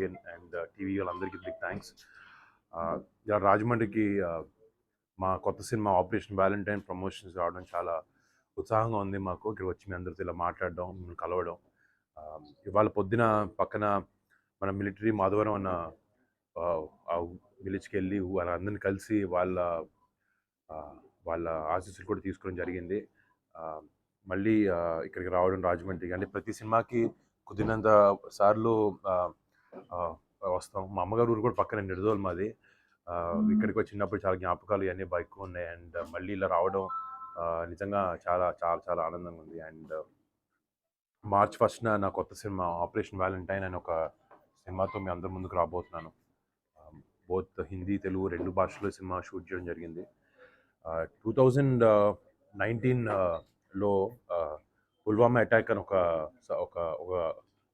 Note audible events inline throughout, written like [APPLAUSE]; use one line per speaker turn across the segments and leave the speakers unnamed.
వాళ్ళకి and TV వాళ్ళందరికీ big thanks రాజమండ్రికి మా కొత్త సినిమా ఆపరేషన్ వ్యాలంటైన్ ప్రమోషన్స్ రావడం చాలా ఉత్సాహంగా ఉంది మాకు. ఇక్కడ వచ్చి మీ అందరితో ఇలా మాట్లాడడం మిమ్మల్ని కలవడం. ఇవాళ పొద్దున పక్కన మన మిలిటరీ మాధవరం అన్న విలేజ్కి వెళ్ళి వాళ్ళందరిని కలిసి వాళ్ళ వాళ్ళ ఆశీస్సులు కూడా తీసుకోవడం జరిగింది. మళ్ళీ ఇక్కడికి రావడం రాజమండ్రికి అంటే ప్రతి సినిమాకి కుదిరినంత సార్లు వస్తాం. మా అమ్మగారు ఊరు కూడా పక్కన నిడదోలు మాది. ఇక్కడికి వచ్చినప్పుడు చాలా జ్ఞాపకాలు ఇవన్నీ ఎక్కువ ఉన్నాయి. అండ్ మళ్ళీ ఇలా రావడం నిజంగా చాలా చాలా చాలా ఆనందంగా ఉంది. అండ్ మార్చ్ ఫస్ట్న నా కొత్త సినిమా ఆపరేషన్ వ్యాలంటైన్ అనే ఒక సినిమాతో మీ అందరి ముందుకు రాబోతున్నాను. బోత్ హిందీ తెలుగు రెండు భాషల్లో సినిమా షూట్ చేయడం జరిగింది. టూ థౌజండ్ నైన్టీన్లో పుల్వామా అటాక్ అని ఒక ఒక ఒక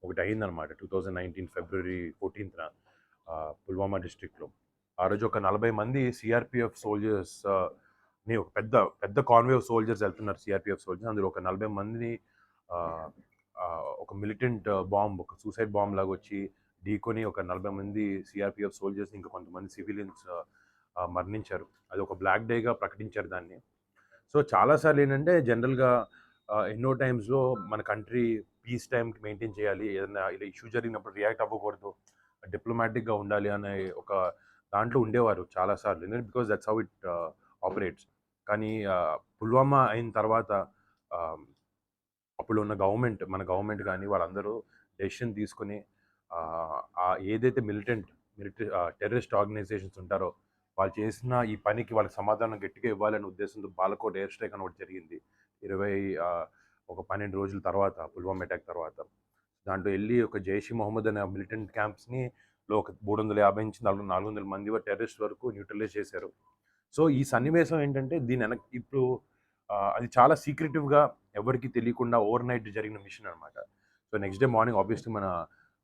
ఒకటి అయిందనమాట టూ థౌజండ్ నైన్టీన్ ఫిబ్రవరి ఫోర్టీన్త్న పుల్వామా డిస్ట్రిక్ట్లో. ఆ రోజు ఒక నలభై మంది సిఆర్పిఎఫ్ సోల్జర్స్ని ఒక పెద్ద పెద్ద కాన్వే ఆఫ్ సోల్జర్స్ వెళ్తున్నారు సిఆర్పిఎఫ్ సోల్జర్స్. అందులో ఒక నలభై మందిని ఒక మిలిటెంట్ బాంబ్ ఒక సూసైడ్ బాంబ్ లాగా వచ్చి ఢీకొని ఒక నలభై మంది సిఆర్పిఎఫ్ సోల్జర్స్ ఇంకా కొంతమంది సివిలియన్స్ మరణించారు. అది ఒక బ్లాక్ డేగా ప్రకటించారు దాన్ని. సో చాలాసార్లు ఏంటంటే జనరల్గా ఎన్నో టైమ్స్లో మన కంట్రీ పీస్ టైంకి మెయింటైన్ చేయాలి. ఏదైనా ఇలా ఇష్యూ జరిగినప్పుడు రియాక్ట్ అవ్వకూడదు. డిప్లొమాటిక్గా ఉండాలి అనే ఒక దాంట్లో ఉండేవారు చాలాసార్లు ఎందుకంటే because that's how it operates. కానీ పుల్వామా అయిన తర్వాత అప్పుడు ఉన్న గవర్నమెంట్ మన గవర్నమెంట్ కానీ వాళ్ళందరూ డెసిషన్ తీసుకుని ఏదైతే మిలిటెంట్ మిలిటరీ టెర్రరిస్ట్ ఆర్గనైజేషన్స్ ఉంటారో వాళ్ళు చేసిన ఈ పనికి వాళ్ళకి సమాధానం గట్టిగా ఇవ్వాలనే ఉద్దేశంతో బాలకోట్ ఎయిర్ స్ట్రైక్ అని ఒకటి జరిగింది. ఇరవై ఒక పన్నెండు రోజుల తర్వాత పుల్వామా అటాక్ తర్వాత దాంట్లో వెళ్ళి ఒక జైషీ మొహమ్మద్ అనే మిలిటెంట్ క్యాంప్స్ని లో ఒక మూడు వందల యాభై నుంచి నాలుగు నాలుగు వందల మంది టెర్రరిస్ట్ వరకు న్యూట్రలైజ్ చేశారు. సో ఈ సన్నివేశం ఏంటంటే దీని వెనక ఇప్పుడు అది చాలా సీక్రెటివ్గా ఎవరికి తెలియకుండా ఓవర్ నైట్ జరిగిన మిషన్ అనమాట so next day morning obviously మన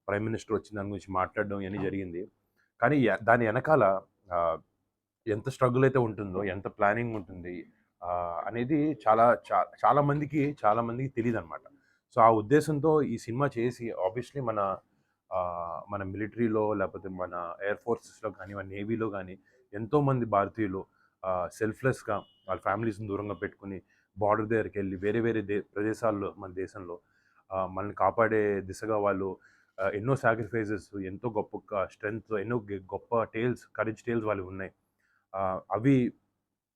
ప్రైమ్ మినిస్టర్ వచ్చి దాని గురించి మాట్లాడడం ఇవన్నీ జరిగింది. కానీ దాని వెనకాల ఎంత స్ట్రగుల్ అయితే ఉంటుందో ఎంత ప్లానింగ్ ఉంటుంది అనేది చాలా చా- చాలా మందికి చాలా మందికి తెలియదు అనమాట సో ఆ ఉద్దేశంతో ఈ సినిమా చేసి ఆబ్వియస్లీ మన మన మిలిటరీలో లేకపోతే మన ఎయిర్ ఫోర్సెస్లో కానీ మన నేవీలో కానీ ఎంతోమంది భారతీయులు సెల్ఫ్లెస్గా వాళ్ళ ఫ్యామిలీస్ని దూరంగా పెట్టుకుని బార్డర్ దగ్గరికి వెళ్ళి వేరే వేరే దే ప్రదేశాల్లో మన దేశంలో మనల్ని కాపాడే దిశగా వాళ్ళు ఎన్నో సాక్రిఫైజెస్ ఎంతో గొప్ప స్ట్రెంగ్త్ ఎన్నో గె- గొప్ప టేల్స్ కరేజ్ టేల్స్ వాళ్ళు ఉన్నాయి. అవి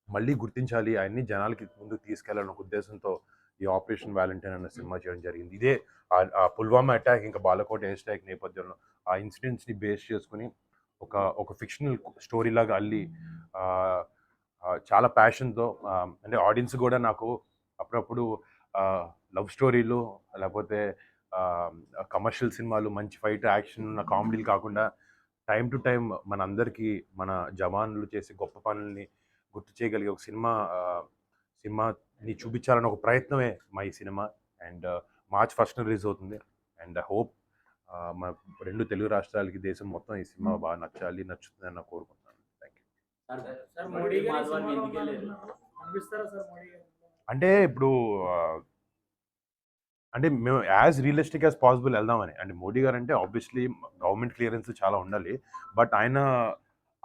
మళ్ళీ గుర్తించాలి అవన్నీ జనాలకి ముందుకు తీసుకెళ్ళాలనే ఒక ఉద్దేశంతో ఈ ఆపరేషన్ వ్యాలంటైన్ అనే సినిమా చేయడం జరిగింది. ఇదే ఆ- పుల్వామా అటాక్ ఇంకా బాలకోట ఎయిర్ స్ట్రైక్ నేపథ్యంలో ఆ ఇన్సిడెంట్స్ని బేస్ చేసుకుని ఒక ఒక ఫిక్షనల్ స్టోరీ లాగా అల్లి చాలా ప్యాషన్తో అంటే ఆడియన్స్ కూడా నాకు అప్పుడప్పుడు లవ్ స్టోరీలు లేకపోతే కమర్షియల్ సినిమాలు మంచి ఫైట్ యాక్షన్ ఉన్న కామెడీలు కాకుండా టైం టు టైం మన అందరికీ మన జవాన్లు చేసే గొప్ప పనుల్ని గుర్తు చేయగలిగే ఒక సినిమా సినిమాని చూపించాలని ఒక ప్రయత్నమే మా ఈ cinema. And March first release అవుతుంది. అండ్ హోప్ మన రెండు తెలుగు రాష్ట్రాలకి దేశం మొత్తం ఈ సినిమా బాగా నచ్చాలి నచ్చుతుందని నేను కోరుకుంటున్నాను. థ్యాంక్ యూ అంటే ఇప్పుడు అంటే మేము యాజ్ రియలిస్టిక్ యాజ్ పాసిబుల్ వెళ్దామని. అంటే మోడీ గారు అంటే ఆబ్వియస్లీ గవర్నమెంట్ క్లియరెన్స్ చాలా ఉండాలి. బట్ ఆయన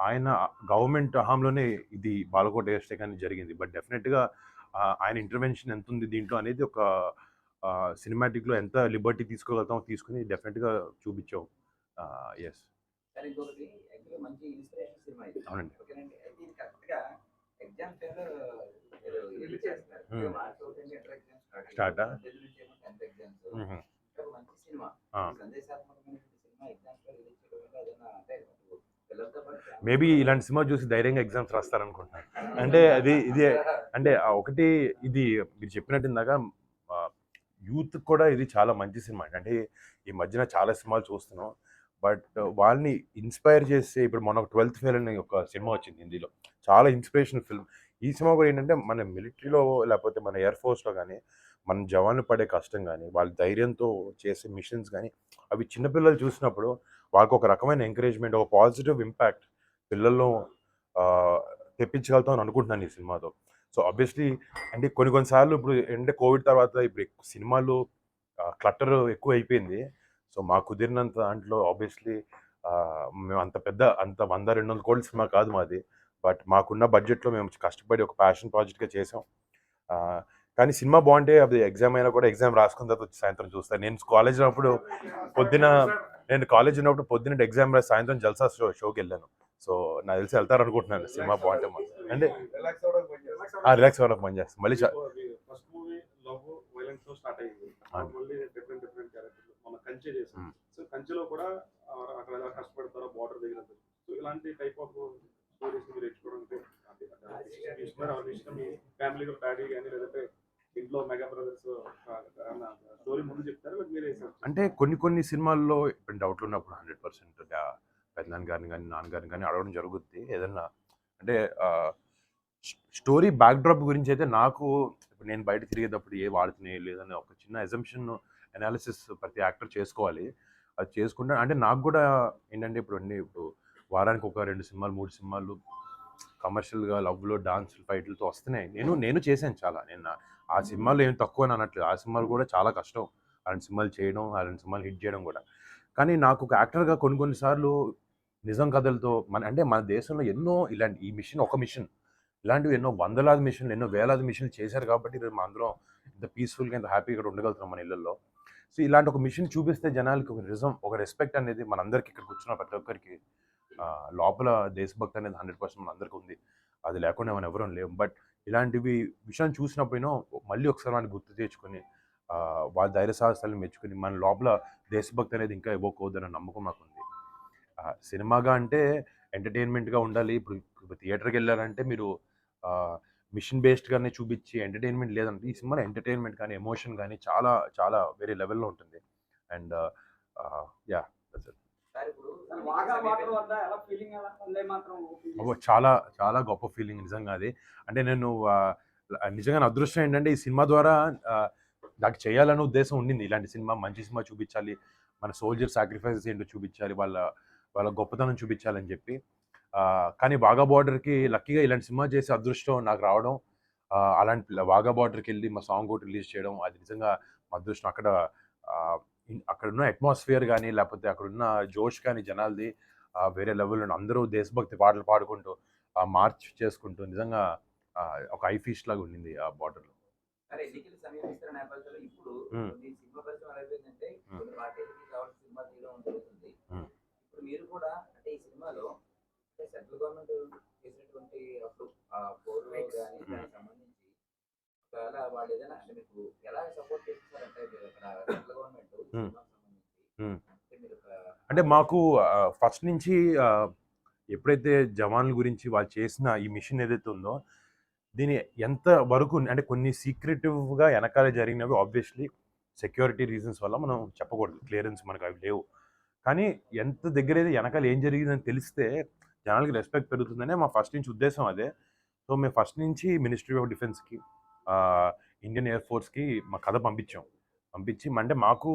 ఆయన గవర్నమెంట్ హయాంలోనే ఇది బాలకోట ఎయిర్ స్ట్రైక్ అనేది జరిగింది. బట్ డెఫినెట్గా ఆయన ఇంటర్వెన్షన్ ఎంత ఉంది దీంట్లో అనేది ఒక సినిమాటిక్లో ఎంత లిబర్టీ తీసుకోగలుగుతామో తీసుకుని డెఫినెట్గా చూపించాం ఎస్ అవునండి.
ఓకేనండి అయితే ఇది కరెక్ట్గా ఎగ్జామ్ టైంలో రిలీజ్ చేస్తారు
Hmm.
మార్చ్ ఒకటి నుంచి ఇంటర్ ఎగ్జామ్స్
Start ఆ?
తెలుగు నుంచి ఏమో టెన్త్ ఎగ్జామ్స్
మ్మ్.
ఒక మంచి సినిమా
ఆ.
సందేశాత్మకమైన సినిమా ఎగ్జామ్స్లో రిలీజ్ చేయడం వల్ల ఏదైనా అంటే పిల్లలతో పాటు family
మేబీ ఇలాంటి సినిమా చూసి ధైర్యంగా ఎగ్జామ్స్ రాస్తారనుకుంటున్నాను అంటే అది ఇది అంటే ఒకటి ఇది మీరు చెప్పినట్టు ఇందాక యూత్ కూడా ఇది చాలా మంచి సినిమా. అంటే ఈ మధ్యన చాలా సినిమాలు చూస్తున్నాం. బట్ వాళ్ళని ఇన్స్పైర్ చేసే ఇప్పుడు మన ట్వెల్త్ ఫెయిల్ అనే ఒక సినిమా వచ్చింది హిందీలో. చాలా ఇన్స్పిరేషనల్ ఫిల్మ్. ఈ సినిమా కూడా ఏంటంటే మన మిలిటరీలో లేకపోతే మన ఎయిర్ ఫోర్స్లో కానీ మన జవాన్లు పడే కష్టం కానీ వాళ్ళ ధైర్యంతో చేసే మిషన్స్ కానీ అవి చిన్నపిల్లలు చూసినప్పుడు వాళ్ళకి ఒక రకమైన ఎంకరేజ్మెంట్ ఒక పాజిటివ్ ఇంపాక్ట్ పిల్లల్లో తెప్పించగలుగుతాం అని అనుకుంటున్నాను ఈ సినిమాతో. సో ఆబ్వియస్లీ అంటే కొన్ని కొన్నిసార్లు ఇప్పుడు అంటే కోవిడ్ తర్వాత ఇప్పుడు సినిమాలు క్లటర్ ఎక్కువ అయిపోయింది సో మాకు కుదిరినంత దాంట్లో ఆబ్వియస్లీ మేము అంత పెద్ద అంత వంద రెండు వందల కోట్ల సినిమా కాదు మాది. బట్ మాకున్న బడ్జెట్లో మేము కష్టపడి ఒక ప్యాషన్ ప్రాజెక్ట్గా చేసాం. కానీ సినిమా బాగుంటే అది ఎగ్జామ్ అయినా కూడా ఎగ్జామ్ రాసుకున్న తర్వాత వచ్చి సాయంత్రం చూస్తాను నేను కాలేజ్ అప్పుడు పొద్దున నేను కాలేజ్ ఉన్నప్పుడు పొద్దున్న ఎగ్జామ్ రాసి సాయంత్రం జల్సా షో షోకి వెళ్ళాను. సో నాకు తెలిసి వెళ్తారు అనుకుంటున్నాను సినిమా బాగుంటే. అంటే రిలాక్స్ అవ్వడానికి పని చేస్తాను. మళ్ళీ చా-
ఫస్ట్ మూవీ లవ్ వైలెన్స్తో స్టార్ట్ అయ్యింది.
అవును.
మళ్ళీ డిఫరెంట్ డిఫరెంట్ క్యారెక్టర్లు మన కంచె చేసాం
మ్మ్.
సో కంచెలో కూడా ఆ, అక్కడ ఎలా కష్టపడతారో బార్డర్ దగ్గర సో ఇలాంటి టైప్ ఆఫ్ స్టోరీస్ మీరు ఫ్యామిలీ డాడీ కానీ లేదంటే ఇంట్లో మెగా బ్రదర్స్ స్టోరీ ముందు చెప్తారా? మీరే
అంటే కొన్ని కొన్ని సినిమాల్లో ఇప్పుడు డౌట్లు ఉన్నప్పుడు హండ్రెడ్ పర్సెంట్ పెద్దనాన్న గారిని కానీ నాన్నగారిని కానీ అడగడం జరుగుద్ది. ఏదన్నా అంటే స్టోరీ బ్యాక్డ్రాప్ గురించి అయితే నాకు ఇప్పుడు నేను బయట తిరిగేటప్పుడు ఏ వాడుతున్నాయి లేదని ఒక చిన్న ఎజంప్షన్ అనాలిసిస్ ప్రతి యాక్టర్ చేసుకోవాలి. అది చేసుకుంటే అంటే నాకు కూడా ఏంటంటే ఇప్పుడు అండి ఇప్పుడు వారానికి ఒక రెండు సినిమాలు మూడు సినిమాలు కమర్షియల్గా లవ్లో డాన్స్ ఫైట్లతో వస్తున్నాయి. నేను నేను చేశాను చాలా. నేను ఆ సినిమాలు ఏం తక్కువ అని అనట్లేదు. ఆ సినిమాలు కూడా చాలా కష్టం. అలాంటి సినిమాలు చేయడం అలాంటి సినిమాలు హిట్ చేయడం కూడా. కానీ నాకు ఒక యాక్టర్గా కొన్ని కొన్నిసార్లు నిజం కథలతో మన అంటే మన దేశంలో ఎన్నో ఇలాంటి ఈ మిషన్ ఒక మిషన్. ఇలాంటివి ఎన్నో వందలాది మిషన్లు ఎన్నో వేలాది మిషన్లు చేశారు కాబట్టి ఈరోజు మన అందరం ఇంత పీస్ఫుల్గా ఇంత హ్యాపీగా ఇక్కడ ఉండగలుగుతున్నాం మన ఇళ్ళల్లో సో ఇలాంటి ఒక మిషన్ చూపిస్తే జనాలకి ఒక నిజం ఒక రెస్పెక్ట్ అనేది మనందరికి ఇక్కడ కూర్చున్న ప్రతి ఒక్కరికి లోపల దేశభక్తి అనేది హండ్రెడ్ పర్సెంట్ మనందరికీ ఉంది. అది లేకుండా మనం ఎవరూ లేవు బట్ ఇలాంటివి విషయం చూసినప్పుడేనో మళ్ళీ ఒకసారి మనం గుర్తు తెచ్చుకొని వాళ్ళ ధైర్య సాహసాలను మెచ్చుకొని మన లోపల దేశభక్తి అనేది ఇంకా ఇవ్వకూడదన్న నమ్మకం నాకు ఉంది సినిమాగా అంటే ఎంటర్టైన్మెంట్గా ఉండాలి. ఇప్పుడు థియేటర్కి వెళ్ళారంటే మీరు మిషన్ బేస్డ్గానే చూపించి ఎంటర్టైన్మెంట్ లేదంటే ఈ సినిమాలో ఎంటర్టైన్మెంట్ కానీ ఎమోషన్ కానీ చాలా చాలా వేరే లెవెల్లో ఉంటుంది. అండ్ యా
సార్
అబ్బో, చాలా చాలా గొప్ప ఫీలింగ్ నిజంగా అది. అంటే నేను నిజంగా నా అదృష్టం ఏంటంటే ఈ సినిమా ద్వారా నాకు చేయాలనే ఉద్దేశం ఉండింది. ఇలాంటి సినిమా మంచి సినిమా చూపించాలి మన సోల్జర్ సాక్రిఫైసెస్ ఏంటో చూపించాలి వాళ్ళ వాళ్ళ గొప్పతనం చూపించాలని చెప్పి. కానీ వాగా బార్డర్కి లక్కీగా ఇలాంటి సినిమా చేసే అదృష్టం నాకు రావడం అలాంటి వాగా బార్డర్కి వెళ్ళి మా సాంగ్ ఒకటి రిలీజ్ చేయడం అది నిజంగా మా అదృష్టం. అక్కడ ఆ, ఇన్- అక్కడ ఉన్న అట్మాస్ఫియర్ కానీ లేకపోతే అక్కడ ఉన్న జోష్ కానీ జనాలది వేరే లెవెల్లో అందరూ దేశభక్తి పాటలు పాడుకుంటూ ఆ మార్చ్ చేసుకుంటూ నిజంగా ఒక ఐ లాగా ఉండింది ఆ బార్డర్లో.
మీరు కూడా అంటే ఈ సినిమాలో సెంట్రల్ గవర్నమెంట్ చేసినటువంటి అప్పుడు ఆ ఫోర్ కానీ దానికి సంబంధించి ఒకవేళ వాళ్ళు ఏదైనా అంటే మీకు ఎలా సపోర్ట్ చేస్తున్నారంటే మీరు అక్కడ సెంట్రల్ గవర్నమెంట్
మ్మ్.
అంటే
మాకు ఫస్ట్ నుంచి ఎప్పుడైతే జవాన్ల గురించి వాళ్ళు చేసిన ఈ మిషన్ ఏదైతే ఉందో దీని ఎంత వరకు అంటే కొన్ని సీక్రెటివ్గా వెనకాల జరిగినవి ఆబ్వియస్లీ సెక్యూరిటీ రీజన్స్ వల్ల మనం చెప్పకూడదు. క్లియరెన్స్ మనకు అవి లేవు. కానీ ఎంత దగ్గర అయితే వెనకాల ఏం జరిగిందని తెలిస్తే జనాలకి రెస్పెక్ట్ పెరుగుతుందనే మా ఫస్ట్ నుంచి ఉద్దేశం అదే. సో మేము ఫస్ట్ నుంచి మినిస్ట్రీ ఆఫ్ డిఫెన్స్కి ఇండియన్ ఎయిర్ ఫోర్స్కి మా కథ పంపించాం. పంపించి అంటే మాకు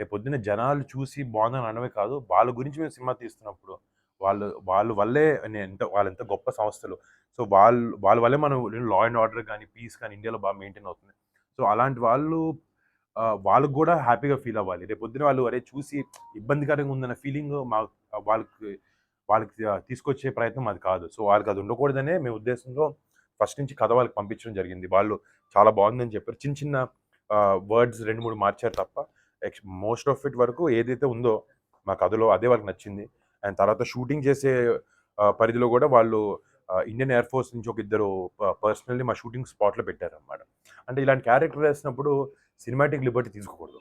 రేపు పొద్దున్న జనాలు చూసి బాగుందని అనడమే కాదు వాళ్ళ గురించి మేము సినిమా తీస్తున్నప్పుడు వాళ్ళు వాళ్ళ వల్లే నేను ఎంత వాళ్ళు ఎంత గొప్ప సంస్థలు. సో వాళ్ళు వాళ్ళ వల్లే మనం లా అండ్ ఆర్డర్ కానీ పీస్ కానీ ఇండియాలో బాగా మెయింటైన్ అవుతుంది. సో అలాంటి వాళ్ళు వాళ్ళకు కూడా హ్యాపీగా ఫీల్ అవ్వాలి. రేపు పొద్దున వాళ్ళు అరే చూసి ఇబ్బందికరంగా ఉందన్న ఫీలింగ్ మా వాళ్ళకి వాళ్ళకి తీసుకొచ్చే ప్రయత్నం అది కాదు. సో వాళ్ళకి అది ఉండకూడదనే మేము ఉద్దేశంలో ఫస్ట్ నుంచి కథ వాళ్ళకి పంపించడం జరిగింది. వాళ్ళు చాలా బాగుందని చెప్పారు. చిన్న చిన్న వర్డ్స్ రెండు మూడు మార్చారు తప్ప మోస్ట్ ఆఫ్ ఇట్ వరకు ఏదైతే ఉందో మా కథలో అదే వాళ్ళకి నచ్చింది. అండ్ తర్వాత షూటింగ్ చేసే పరిధిలో కూడా వాళ్ళు ఇండియన్ ఎయిర్ ఫోర్స్ నుంచి ఒక ఇద్దరు పర్సనల్లీ మా షూటింగ్ స్పాట్లో పెట్టారనమాట అంటే ఇలాంటి క్యారెక్టర్ వేసినప్పుడు సినిమాటిక్ లిబర్టీ తీసుకోకూడదు.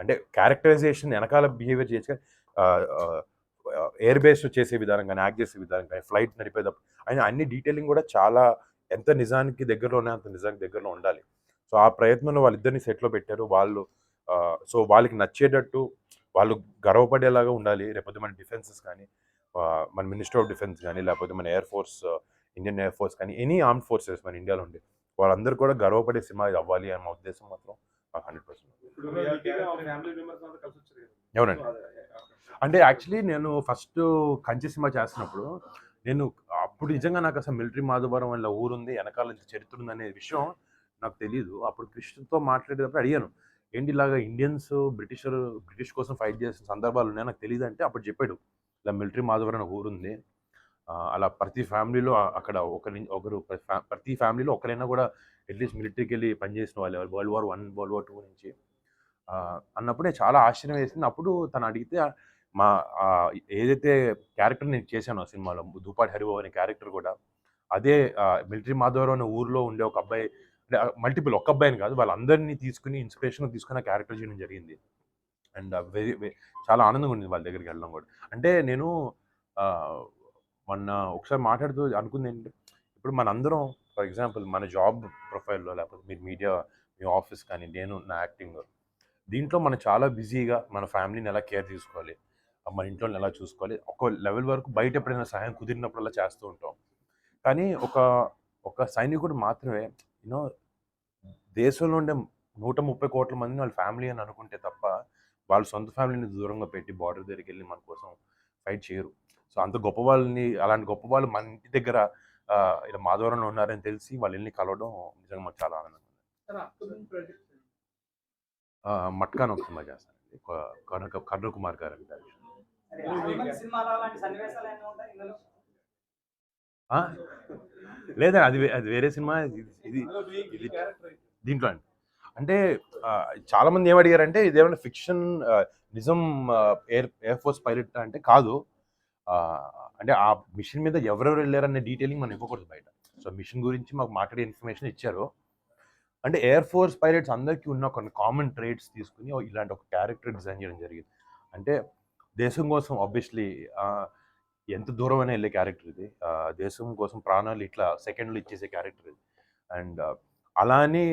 అంటే క్యారెక్టరైజేషన్ వెనకాల బిహేవియర్ చేసి ఎయిర్ బేస్ చేసే విధానం కానీ యాక్ట్ చేసే విధానం కానీ ఫ్లైట్ నడిపేటప్పుడు ఆయన అన్ని డీటెయిలింగ్ కూడా చాలా ఎంత నిజానికి దగ్గరలో ఉన్నాయి అంత నిజానికి దగ్గరలో ఉండాలి. సో ఆ ప్రయత్నంలో వాళ్ళిద్దరిని సెట్లో పెట్టారు. వాళ్ళు సో వాళ్ళకి నచ్చేటట్టు వాళ్ళు గర్వపడేలాగా ఉండాలి. లేకపోతే మన డిఫెన్సెస్ కానీ మన మినిస్టర్ ఆఫ్ డిఫెన్స్ కానీ లేకపోతే మన air force Indian air force కానీ ఎనీ ఆర్మ్ ఫోర్సెస్ మన ఇండియాలో ఉండే వాళ్ళందరూ కూడా గర్వపడే సినిమా ఇది అవ్వాలి అని మా ఉద్దేశం మాత్రం హండ్రెడ్ పర్సెంట్. ఎవరండి అంటే యాక్చువల్లీ నేను ఫస్ట్ కంచి సినిమా చేసినప్పుడు నేను అప్పుడు నిజంగా నాకు అసలు మిలిటరీ మాధవరం వల్ల ఊరుంది వెనకాల ఇంత చరిత్ర ఉంది అనే విషయం నాకు తెలియదు అప్పుడు కృష్ణతో మాట్లాడేటప్పుడు అడిగాను ఏంటి ఇలాగా ఇండియన్స్ బ్రిటిషర్ బ్రిటిష్ కోసం ఫైట్ చేసిన సందర్భాలు ఉన్నాయి? నాకు తెలియదు అంటే అప్పుడు చెప్పాడు ఇలా మిలిటరీ మాధవరం ఊరుంది. అలా ప్రతి ఫ్యామిలీలో అక్కడ ఒకరి ఒకరు ప్రతి ఫ్యామిలీలో ఒకరైనా కూడా అట్లీస్ట్ మిలిటరీకి వెళ్ళి పనిచేసిన వాళ్ళు world war one world war two నుంచి. అన్నప్పుడే చాలా ఆశ్చర్యం వేసింది. అప్పుడు తను అడిగితే మా ఏదైతే క్యారెక్టర్ నేను చేశానో ఆ సినిమాలో దుపాటి హరిబాబు అనే క్యారెక్టర్ కూడా అదే మిలిటరీ మాధవరావు అనే ఊర్లో ఉండే ఒక అబ్బాయి అంటే మల్టిపుల్ ఒక్క అబ్బాయిని కాదు వాళ్ళందరినీ తీసుకుని ఇన్స్పిరేషన్ తీసుకుని క్యారెక్టర్ చేయడం జరిగింది. అండ్ వెరీ చాలా ఆనందంగా ఉంది వాళ్ళ దగ్గరికి వెళ్ళడం కూడా. అంటే నేను మొన్న ఒకసారి మాట్లాడుతూ అనుకుంది ఏంటంటే ఇప్పుడు మనందరం ఫర్ ఎగ్జాంపుల్ మన జాబ్ ప్రొఫైల్లో లేకపోతే మీరు మీడియా మీ ఆఫీస్ కానీ నేను నా యాక్టింగ్ దీంట్లో మనం చాలా బిజీగా మన ఫ్యామిలీని ఎలా కేర్ తీసుకోవాలి? మన ఇంట్లో ఎలా చూసుకోవాలి? ఒక లెవెల్ వరకు బయట ఎప్పుడైనా సహాయం కుదిరినప్పుడల్లా చేస్తూ ఉంటాం. కానీ ఒక ఒక సైనికుడు మాత్రమే యూనో దేశంలో ఉండే నూట ముప్పై కోట్ల మందిని వాళ్ళ ఫ్యామిలీ అని అనుకుంటే తప్ప వాళ్ళ సొంత ఫ్యామిలీని దూరంగా పెట్టి బార్డర్ దగ్గరికి వెళ్ళి మన కోసం ఫైట్ చేయరు. సో అంత గొప్ప వాళ్ళని అలాంటి గొప్ప వాళ్ళు మన ఇంటి దగ్గర ఇలా మాధవరంలో ఉన్నారని తెలిసి వాళ్ళు వెళ్ళి కలవడం నిజంగా మాకు చాలా ఆనందంగా మట్కాన్ ఒక సినిమా చేస్తానండి. కర్ణ కర్ణ కుమార్ గారు అని లేదా అది వే- అది వేరే సినిమా ఇది ఇది ఇది దీంట్లో అండి. అంటే చాలా మంది ఏం అడిగారంటే ఇదేమైనా ఫిక్షన్ నిజం ఎయిర్ ఎయిర్ ఫోర్స్ పైలట్ అంటే కాదు. అంటే ఆ మిషన్ మీద ఎవరెవరు వెళ్ళారనే డీటెయిలింగ్ మనం ఇవ్వకూడదు బయట. సో మిషన్ గురించి మాకు మాట్లాడే ఇన్ఫర్మేషన్ ఇచ్చారు. అంటే ఎయిర్ ఫోర్స్ పైలట్స్ అందరికీ ఉన్న కొన్ని కామన్ ట్రేడ్స్ తీసుకుని ఇలాంటి ఒక క్యారెక్టర్ డిజైన్ చేయడం జరిగింది. అంటే దేశం కోసం ఆబ్వియస్లీ ఎంత దూరం అయినా వెళ్ళే క్యారెక్టర్ ఇది. దేశం కోసం ప్రాణాలు ఇట్లా సెకండ్లు ఇచ్చేసే క్యారెక్టర్ ఇది. అండ్ అలానే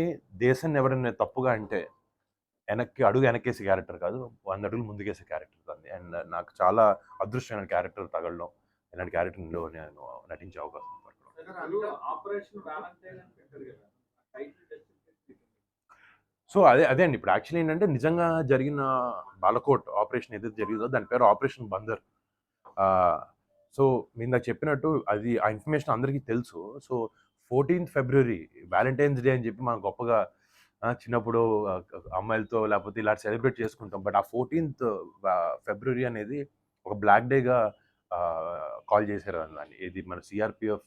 దేశాన్ని ఎవరైనా తప్పుగా అంటే వెనక్కి అడుగు వెనకేసే క్యారెక్టర్ కాదు వంద అడుగులు ముందుకేసే క్యారెక్టర్ దాన్ని. అండ్ నాకు చాలా అదృష్టమైన క్యారెక్టర్ తగలడం ఇలాంటి క్యారెక్టర్లో నేను నటించే అవకాశం
ఆపరేషన్ వ్యాలంటైన్ అని పెట్టారు కదా టైటిల్
సో అదే అదే అండి. ఇప్పుడు యాక్చువల్లీ ఏంటంటే నిజంగా జరిగిన బాలకోట్ ఆపరేషన్ ఏదైతే జరిగిందో దాని పేరు ఆపరేషన్ బందర్. సో మీరు నాకు చెప్పినట్టు అది ఆ ఇన్ఫర్మేషన్ అందరికీ తెలుసు. So fourteenth February Valentine's Day అని చెప్పి మనం గొప్పగా చిన్నప్పుడు అమ్మాయిలతో లేకపోతే ఇలా సెలబ్రేట్ చేసుకుంటాం. బట్ ఆ ఫోర్టీన్త్ ఫిబ్రవరి అనేది ఒక బ్లాక్ డేగా కాల్ చేశారు దాన్ని. ఇది మన సిఆర్పిఎఫ్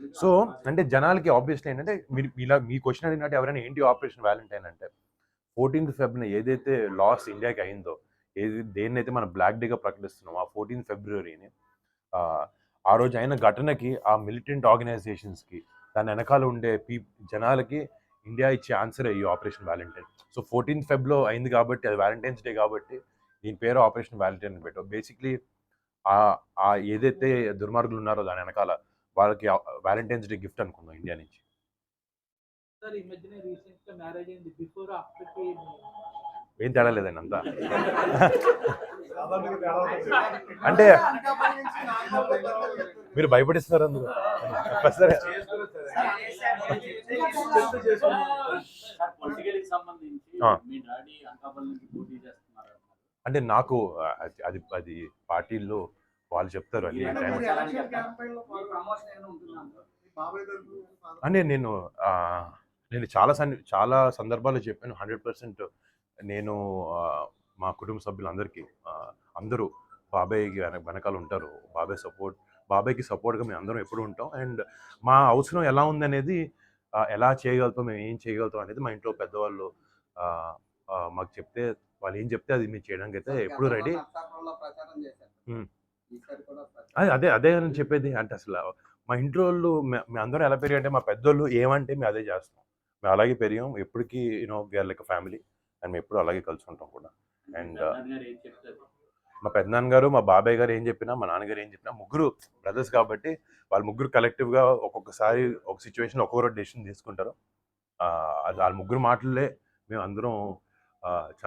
సో అంటే జనాలకి ఆబ్వియస్లీ ఏంటంటే మీరు ఇలా మీ క్వశ్చన్ అడిగినట్టు ఎవరైనా ఏంటి ఆపరేషన్ వ్యాలంటైన్ అంటే ఫోర్టీన్త్ ఫిబ్రవరి ఏదైతే లాస్ ఇండియాకి అయిందో ఏది దేన్నైతే మనం బ్లాక్ డేగా ప్రకటిస్తున్నాం ఆ ఫోర్టీన్త్ ఫిబ్రవరిని ఆ రోజు అయిన ఘటనకి ఆ మిలిటెంట్ ఆర్గనైజేషన్స్కి దాని వెనకాల ఉండే పీ జనాలకి ఇండియా ఇచ్చే ఆన్సర్ ఈ ఆపరేషన్ వ్యాలంటైన్ సో ఫోర్టీన్త్ ఫెబ్లో అయింది కాబట్టి అది వ్యాలంటైన్స్ డే కాబట్టి దీని పేరు ఆపరేషన్ వ్యాలంటైన్ అని పెట్టాం బేసిక్లీ ఆ ఏదైతే దుర్మార్గులు ఉన్నారో దాని వెనకాల వాళ్ళకి వ్యాలంటైన్స్ డే గిఫ్ట్ అనుకుందాం ఇండియా నుంచి. ఏం తేడా లేదండి అంతా. అంటే మీరు భయపడిస్తున్నారు అందుకు. సరే అంటే నాకు అది అది అది పార్టీల్లో వాళ్ళు చెప్తారు అన్ని అంటే నేను ఆ, నేను చాలా చాలా సందర్భాల్లో చెప్పాను. హండ్రెడ్ పర్సెంట్ నేను మా కుటుంబ సభ్యులందరికీ అందరూ బాబాయ్కి వెన వెనకాల ఉంటారు. బాబాయ్ సపోర్ట్ బాబాయ్కి సపోర్ట్గా మేము అందరం ఎప్పుడు ఉంటాం. అండ్ మా అవసరం ఎలా ఉందనేది ఆ, ఎలా చేయగలుగుతాం మేము ఏం చేయగలుగుతాం అనేది మా ఇంట్లో పెద్దవాళ్ళు మాకు చెప్తే వాళ్ళు ఏం చెప్తే అది మేము చేయడానికి అయితే ఎప్పుడు రెడీ. అదే అదే అదే అని చెప్పేది. అంటే అసలు మా ఇంట్లో వాళ్ళు మే- మేము అందరం ఎలా పెరిగారంటే మా పెద్దోళ్ళు ఏమంటే మేము అదే చేస్తాం. మేము అలాగే పెరిగాం. ఎప్పటికీ you know we are like family and మేము ఎప్పుడు అలాగే కలిసి ఉంటాం కూడా. అండ్ మా పెద్దనాన్న గారు మా బాబాయ్ గారు ఏం చెప్పినా మా నాన్నగారు ఏం చెప్పినా ముగ్గురు బ్రదర్స్ కాబట్టి వాళ్ళ ముగ్గురు కలెక్టివ్గా ఒక్కొక్కసారి ఒక సిచ్యువేషన్ ఒక్కొక్క డెసిషన్ తీసుకుంటారు. అది వాళ్ళ ముగ్గురు మాటలే. మేము అందరం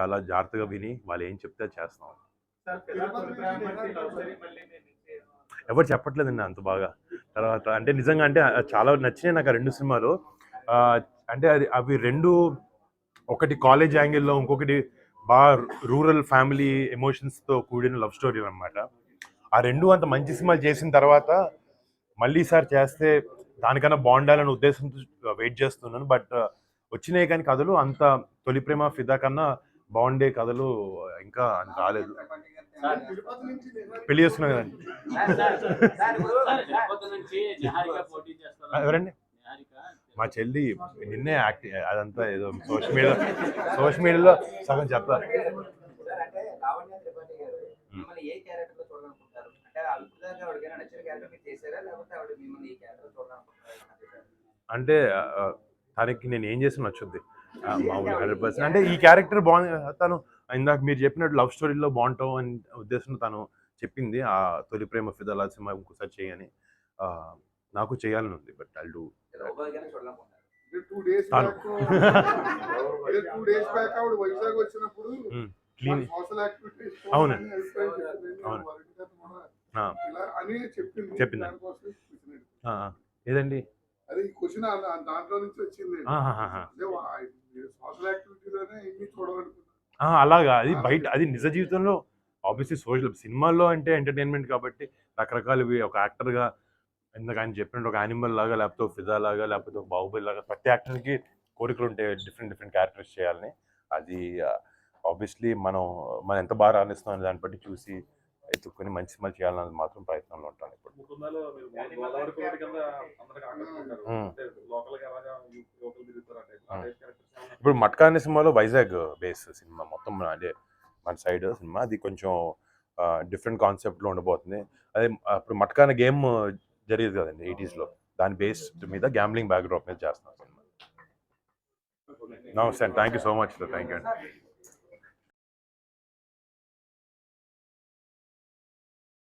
చాలా జాగ్రత్తగా విని వాళ్ళు ఏం చెప్తే అది చేస్తాం. ఎవరు చెప్పట్లేదండి అంత బాగా. తర్వాత అంటే నిజంగా అంటే చాలా నచ్చినాయి నాకు ఆ రెండు సినిమాలు. ఆ, అంటే అది అవి రెండు ఒకటి కాలేజ్ యాంగిల్లో ఇంకొకటి బాగా రూరల్ ఫ్యామిలీ ఎమోషన్స్తో కూడిన లవ్ స్టోరీ అన్నమాట. ఆ రెండు అంత మంచి సినిమాలు చేసిన తర్వాత మళ్ళీ సార్ చేస్తే దానికన్నా బాగుండాలనే ఉద్దేశంతో వెయిట్ చేస్తున్నాను. బట్ వచ్చినాయి కానీ కథలు అంత తొలి ప్రేమ ఫిదా కన్నా బాగుండే కథలు ఇంకా రాలేదు. పెళ్ళి చేసుకున్నాం కదండి ఎవరండి? మా చెల్లి నిన్నే యాక్టింగ్ అదంతా ఏదో సోషల్ మీడియా సోషల్ మీడియాలో సగం చెప్తా
సార్, అంటే
తనకి నేను ఏం చేసిన నచ్చుద్ది. మామూలు హండ్రెడ్ పర్సెంట్ అంటే ఈ క్యారెక్టర్ బాగుంది. తను ఇందాక మీరు చెప్పినట్టు లవ్ స్టోరీలో బాగుంటావు అని ఉద్దేశంతో తను చెప్పింది. ఆ తొలి ప్రేమ ఫిదలా సినిమా ఇంకోసారి చేయని నాకు చేయాలని ఉంది బట్ ఐ డూ [LAUGHS] క్లీన్. అవునండి. అవును.
చెప్పింది.
ఏదండి?
అదే ఈ క్వశ్చన్ దాంట్లో నుంచి వచ్చింది. సోషల్ యాక్టివిటీలోనే ఇన్ని చూడాలనుకున్నాను
అలాగా. అది బయట అది నిజ జీవితంలో ఆబ్వియస్లీ సోషల్ సినిమాల్లో అంటే ఎంటర్టైన్మెంట్ కాబట్టి రకరకాలవి ఒక యాక్టర్గా ఇందాక ఆయన చెప్పినట్టు ఒక యానిమల్ లాగా లేకపోతే ఒక ఫిదా లాగా లేకపోతే ఒక బాహుబలి లాగా ప్రతి యాక్టర్కి కోరికలు ఉంటాయి డిఫరెంట్ డిఫరెంట్ క్యారెక్టర్స్ చేయాలని. అది ఆబ్వియస్లీ మనం మనం ఎంత బాగా రాణిస్తాం అనే దాన్ని బట్టి చూసి ఎత్తుకొని మంచి సినిమా చేయాలన్నది మాత్రం ప్రయత్నంలో ఉంటాను ఇప్పుడు. ఇప్పుడు మట్కా అనే సినిమాలో వైజాగ్ బేస్ సినిమా మొత్తం అదే మన సైడ్ సినిమా. అది కొంచెం డిఫరెంట్ కాన్సెప్ట్లో ఉండబోతుంది. అదే ఆ, ఇప్పుడు మట్కా అనే గేమ్ జరిగేది కదండి ఎయిటీస్లో. దాని బేస్ మీద గ్యాంబ్లింగ్ బ్యాక్డ్రాప్ మీద చేస్తున్నాం సినిమా. నమస్తే అండి. Thank you so much thank you అండి